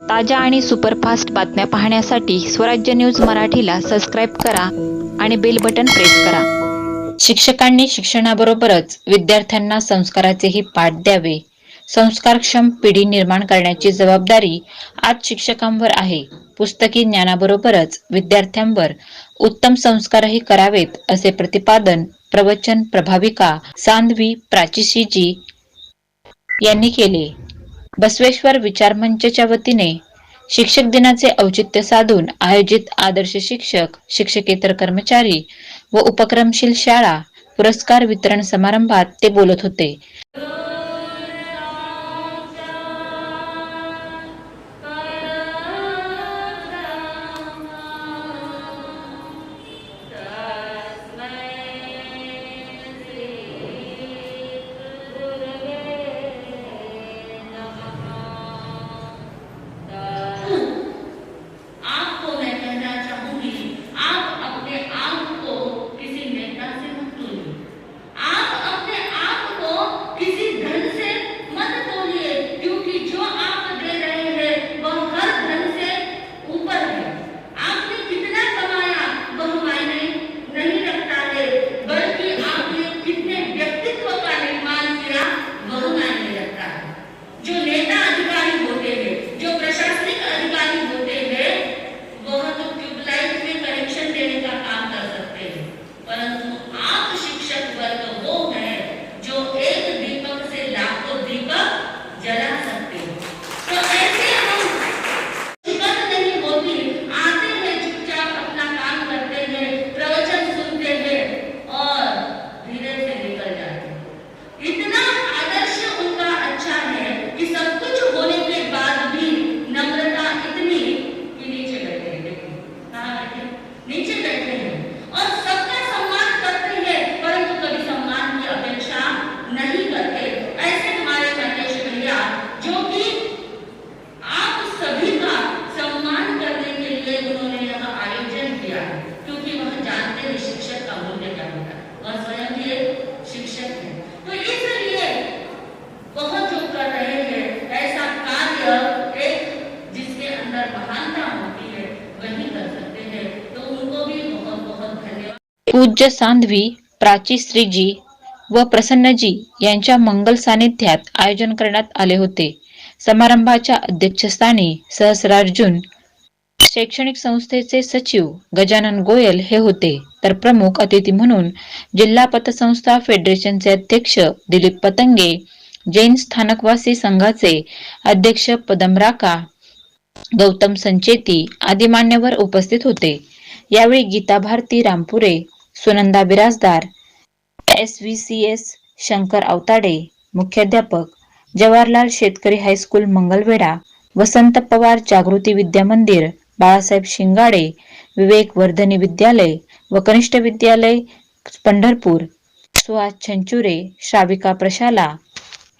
ताज्या आणि सुपरफास्ट बातम्या पाहण्यासाठी स्वराज्य न्यूज मराठीला सबस्क्राईब करा आणि बेल बटन प्रेस करा. शिक्षकांनी शिक्षणाबरोबरच विद्यार्थ्यांना संस्काराचेही पाठ द्यावे. संस्कारक्षम पिढी निर्माण करण्याची जबाबदारी आज शिक्षकांवर आहे. पुस्तकी ज्ञानाबरोबरच विद्यार्थ्यांवर उत्तम संस्कारही करावेत असे प्रतिपादन प्रवचन प्रभाविका सांधवी प्राचीशीजी यांनी केले. बसवेश्वर विचार मंचच्या वतीने शिक्षक दिनाचे औचित्य साधून आयोजित आदर्श शिक्षक शिक्षकेतर कर्मचारी व उपक्रमशील शाळा पुरस्कार वितरण समारंभात ते बोलत होते. पूज्य सांधवी प्राची श्रीजी व प्रसन्नजी यांच्या मंगल सानिध्यात आयोजन करण्यात आले होते. समारंभाच्या अध्यक्षस्थानी सहस्रार्जुन शैक्षणिक संस्थेचे सचिव गजानन गोयल हे होते. तर प्रमुख अतिथी म्हणून जिल्हा पतसंस्था फेडरेशनचे अध्यक्ष दिलीप पतंगे जैन स्थानकवासी संघाचे अध्यक्ष पदम राका गौतम संचेती आदी मान्यवर उपस्थित होते. यावेळी Geeta Bharati Rampure Sunanda Birajdar S V C S Shankar Awatade मुख्याध्यापक जवाहरलाल शेतकरी हायस्कूल मंगलवेढा वसंत पवार जागृती विद्या मंदिर बाळासाहेब शिंगाडे विवेक वर्धनी विद्यालय व कनिष्ठ विद्यालय पंढरपूर सुहास छंचुरे श्राविका प्रशाला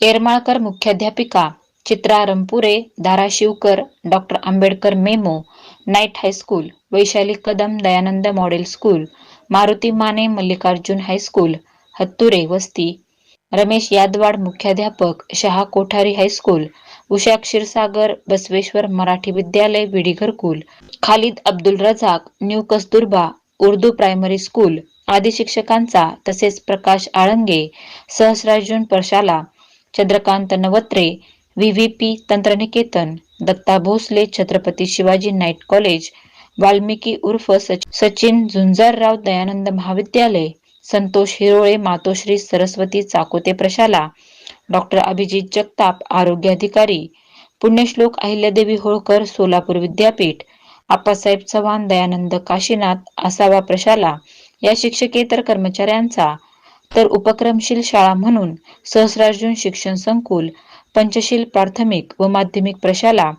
येरमाळकर मुख्याध्यापिका Chitra Rampure Dharashivkar doctor Ambedkar memo night high school Vaishali Kadam Dayanand model school Maruti Mane Mallikarjun high school Hatture वस्ती. रमेश यादवाड मुख्याध्यापक Shah Kothari high school Usha Kshirsagar Basaveshwar Marathi विद्यालय Vidi Gharkul. Khalid Abdul Razak new Kasturba Urdu primary school आदी शिक्षकांचा तसेच Prakash Alange Sahasrarjun परशाला Chandrakant Navatre VVP तंत्रनिकेतन Datta Bhosale Chhatrapati Shivaji night college Valmiki उर्फ सचिन झुंजारराव दयानंद महाविद्यालय संतोष हिरोळे मातोश्री सरस्वती चाकोते प्रशाला डॉक्टर अभिजित जगताप आरोग्य अधिकारी पुण्यश्लोक अहिल्यादेवी होळकर सोलापूर विद्यापीठ आप्पासाहेब चव्हाण दयानंद काशीनाथ आसावा प्रशाला या शिक्षकेतर कर्मचाऱ्यांचा तर उपक्रमशील शाळा म्हणून सहस्रार्जुन शिक्षण संकुल पंचशील प्राथमिक व माध्यमिक प्रशाला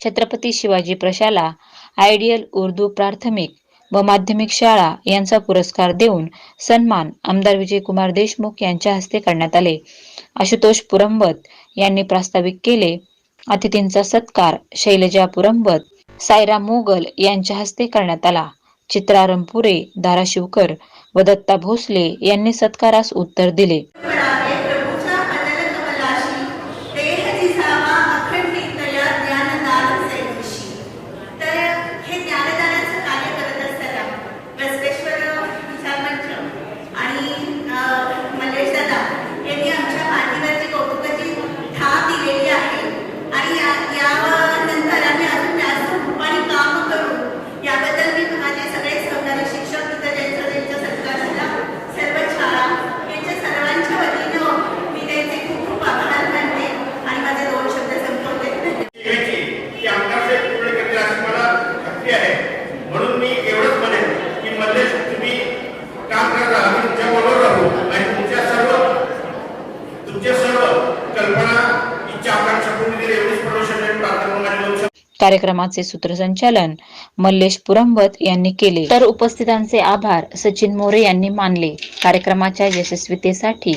छत्रपती शिवाजी प्रशाला आयडियल उर्दू प्राथमिक व माध्यमिक शाळा यांचा पुरस्कार देऊन सन्मान आमदार विजयकुमार देशमुख यांच्या हस्ते करण्यात आले. आशुतोष पुरंबत यांनी प्रास्ताविक केले अतिथींचा सत्कार शैलजा पुरंबत सायरा मोगल यांच्या हस्ते करण्यात आला. चित्रा रंपुरे धाराशिवकर व दत्ता भोसले यांनी सत्कारास उत्तर दिले. म्हणून मी एवढंच म्हणेन की तुम्ही काम करत राहू आणि तुमच्या सर्व तुमच्या सर्व कल्पना इच्छा आकांक्षा पूर्ण एवढीच कार्यक्रमाचे सूत्रसंचालन मल्लेश पुरंबत यांनी केले. तर उपस्थितांचे आभार सचिन मोरे यांनी मानले. कार्यक्रमाच्या यशस्वीतेसाठी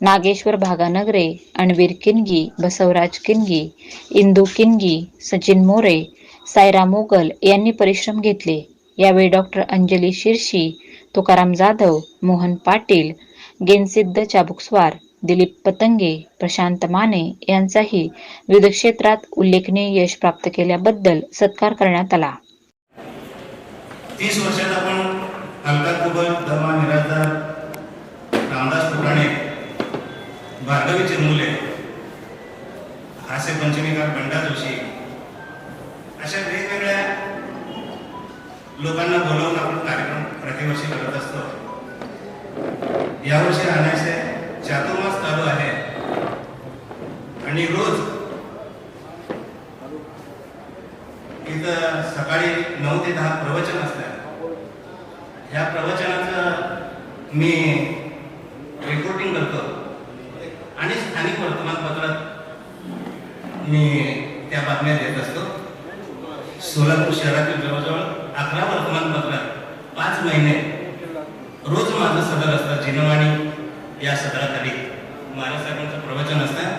नागेश्वर भागानगरे अणवीर किनगी बसवराज किनगी इंदू किनगी सचिन मोरे सायरा मोगल यांनी परिश्रम घेतले. यावेळी डॉक्टर अंजली शिरशी तुकाराम जाधव मोहन पाटील गेनसिद्ध चाबुकस्वार दिलीप पतंगे प्रशांत माने यांचाही विविध क्षेत्रात उल्लेखनीय यश प्राप्त केल्याबद्दल सत्कार करण्यात आला. तीस वर्षात आपण अलका कुबल रामदास फुटाणे भार्गवी चिरमुले हास्य पंचमीकार बंडा जोशी अशा वेगवेगळ्या लोकांना बोलावून आपण कार्यक्रम प्रतिवर्षी करत असतो. यावर्षी आणायचे चातुर्मास चालू आहे. आणि रोज इथं सकाळी नऊ ते दहा प्रवचन असतात. ह्या प्रवचनाचं मी रिपोर्टिंग करतो. आणि स्थानिक वर्तमानपत्रात मी त्या बातम्या देत असतो. सोलापूर शहरातील जवळजवळ अकरा वर्तमानपत्रात पाच महिने रोज माझं सदर असतं जिनवाणी. या सदराखाली महाराज साहेबांचं प्रवचन असतं.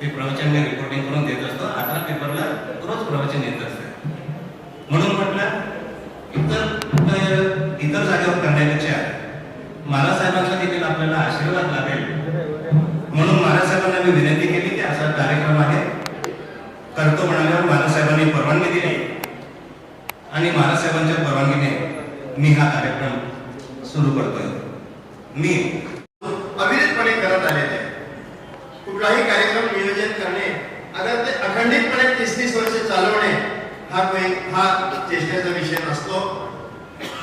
ते प्रवचन मी रिपोर्टिंग करून देत असतो. अकरा पेपरला रोज प्रवचन येत असतं. म्हणून म्हटलं इतर इतर जागेवर करण्यापेक्षा महाराजसाहेबांचा देखील आपल्याला आशीर्वाद लाभेल म्हणून महाराजसाहेबांना मी विनंती केली की असा कार्यक्रम आहे. करतो म्हणाल्यावर महाराजसाहेबांनी परवानगी दिली. आणि महाराज परवानगीने मी हा कार्यक्रम सुरू करतोय. मी अविरतपणे करत आलेले कुठलाही कार्यक्रम नियोजन करणे अगर ते अखंडितपणे तीस तीस वर्ष चालवणे हा काही हा चेष्टेचा विषय नसतो.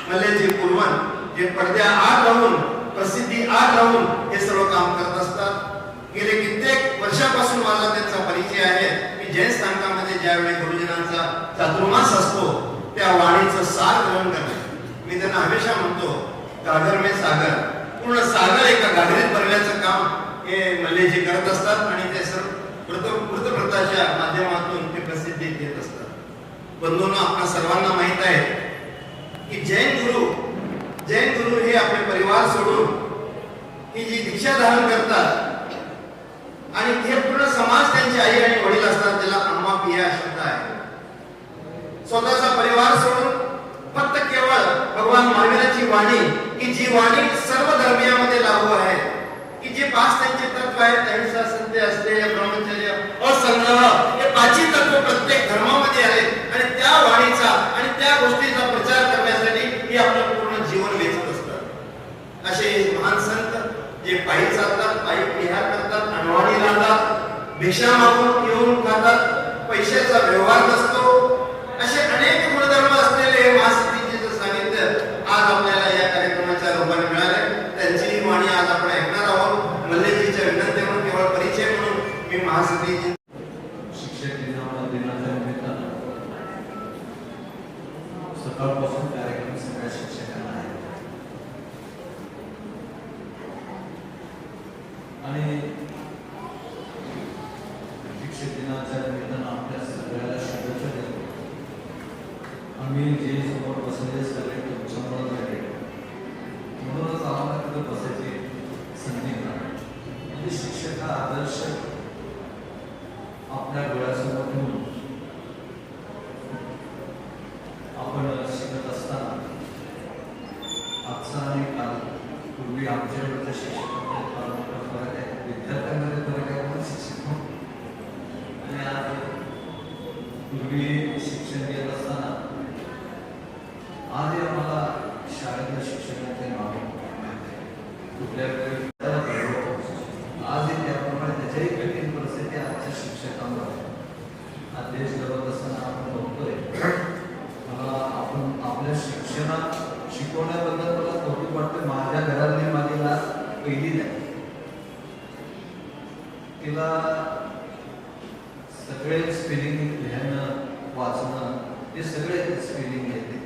मल्लेजी पूर्वन जे पडद्या आत राहून प्रसिद्धी आत राहून हे सर्व काम करत असतात. गेले कित्येक वर्षापासून मला त्यांचा परिचय आहे. की जैन स्थानकामध्ये ज्यावेळी गुरुजनांचा चातुर्मास असतो त्या वाणीचं सार ग्रहण करणे. मी त्यांना हमेशा म्हणतो गागर मे सागर. पूर्ण सागर एका गागरीत भरण्याचं काम हे मल्लेजी करत असतात आणि ते सर्व वृत्त वृत्तपत्राच्या माध्यमातून ते प्रसिद्धी देत असतात. बंधूंना आपल्या सर्वांना माहीत आहे की जैन गुरु जैन गुरु हे आपले परिवार सोडून ही जी दीक्षा धारण करतात आणि हे पूर्ण समाज त्यांची आई आणि वडील असतात त्याला अम्मा पिया शब्द आहे. स्वतःचा परिवार सोडून फक्त केवळ भगवान महावीराची वाणी की जी वाणी सर्व धर्मियामध्ये लागू आहे की जे पाच त्यांचे तत्व आहेत अहिंसा सत्य असते ब्रह्मचर्य असंग्रह हे पाचही तत्व प्रत्येक धर्मामध्ये आहेत. आणि त्या वाणीचा आणि त्या गोष्टीचा प्रचार करण्यासाठी ही आपलं पूर्ण जीवन वेचत असतात असे महान संत जे पायी चालतात पायी विहार करतात अनवाणी राहतात भिक्षा मागून येऊन खातात पैशाचा व्यवहार नसतो असे अनेक गुणधर्म असलेले हे महासिद्धीचे सांगितलं आज आपल्याला या कार्यक्रमाच्या रूपाने मिळाले त्यांची ही वाणी आज आपण ऐकणार आहोत मल्लेजीच्या विनंतीवरून केवळ परिचय म्हणून मी महासिद्धीची शिक्षक दिना दिनाच्या निमित्तानं सकाळपासून कार्यक्रम सगळ्या शिक्षकांना आहे आणि शिक्षक दिनाच्या निमित्तानं आपल्या सगळ्याला शुभेच्छा देतो. आम्ही जे समोर बसले सगळे तुमच्यामुळे झाले म्हणूनच आम्हाला तिथं बसायची संधी मिळाली. म्हणजे शिक्षक हा आदर्श आपल्या डोळ्यासमोर ठेवून आपण शिकत असताना आजचा आणि काल पूर्वी आमच्या शिक्षक शिक्षकांमध्ये फार मोठा फरक आहे विद्यार्थ्यांमध्ये फरक आहे पण शिक्षक पण. आणि आज पूर्वी शिक्षण घेत असताना आजही आम्हाला शाळेतल्या शिक्षकांचे नाव कुठल्या आजही त्याप्रमाणे त्याच्याही कठीण परिस्थिती आजच्या शिक्षकांवर आज देश घडवत असताना आपण बघतोय. मला आपण आपल्या शिक्षणात शिकवण्याबद्दल मला कौतुक वाटतं. माझ्या घरातली माझी लाच नाही. तिला सगळे स्पेलिंग लिहिणं वाचणं हे सगळे स्पेलिंग येते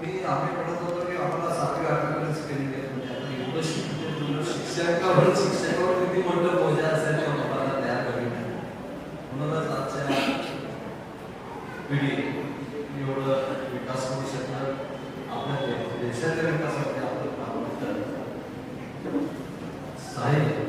मी आम्ही म्हणत होतो की आम्हाला सातवी आठवीपर्यंत स्पेलिंग येत म्हणजे आता एवढं शिकते शिक्षकावर शिक्षकावर किती मोठं बोजा असेल तेव्हा मला तयार करून म्हणूनच आजच्या पिढी एवढं विकास होऊ शकणार. आपल्या देशाच्या विकासासाठी आपलं काम साहेब